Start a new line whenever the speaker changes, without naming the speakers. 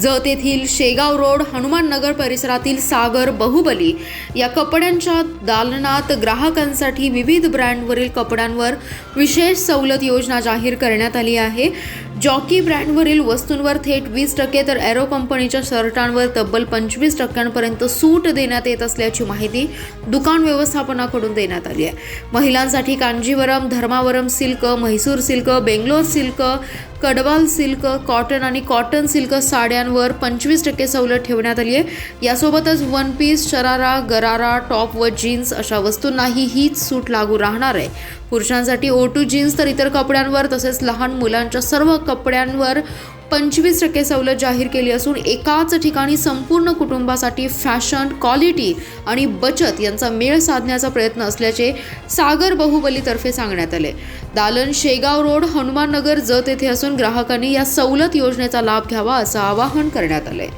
जत येथील शेगाव रोड हनुमान नगर परिसरातील सागर बहुबली या कपड्यांच्या दालनात ग्राहकांसाठी विविध ब्रँडवरील कपड्यांवर विशेष सवलत योजना जाहीर करण्यात आली आहे. जॉकी ब्रँडवरील वस्तूंवर थेट वीस टक्के तर एरो कंपनीच्या शर्टांवर तब्बल पंचवीस टक्क्यांपर्यंत सूट देण्यात येत असल्याची माहिती दुकान व्यवस्थापनाकडून देण्यात आली आहे. महिलांसाठी Kanjeevaram Dharmavaram silk Mysore silk Bangalore silk Gadwal silk cotton आणि कॉटन सिल्क साड्यांवर पंचवीस टक्के सवलत ठेवण्यात आली आहे. यासोबतच वन पीस शरारा गरारा टॉप व जीन्स अशा वस्तूंनाही हीच सूट लागू राहणार आहे. पुरुषांसाठी ओ टू जीन्स तर इतर कपड्यांवर तसेच लहान मुलांच्या सर्व कपड्यांवर पंचवीस टक्के सवलत जाहीर केली असून एकाच ठिकाणी संपूर्ण कुटुंबासाठी फॅशन क्वालिटी आणि बचत यांचा मेळ साधण्याचा प्रयत्न असल्याचे सागर बहुबलीतर्फे सांगण्यात आले. दालन शेगाव रोड हनुमान नगर जत येथे असून ग्राहकांनी या सवलत योजनेचा लाभ घ्यावा असं आवाहन करण्यात आले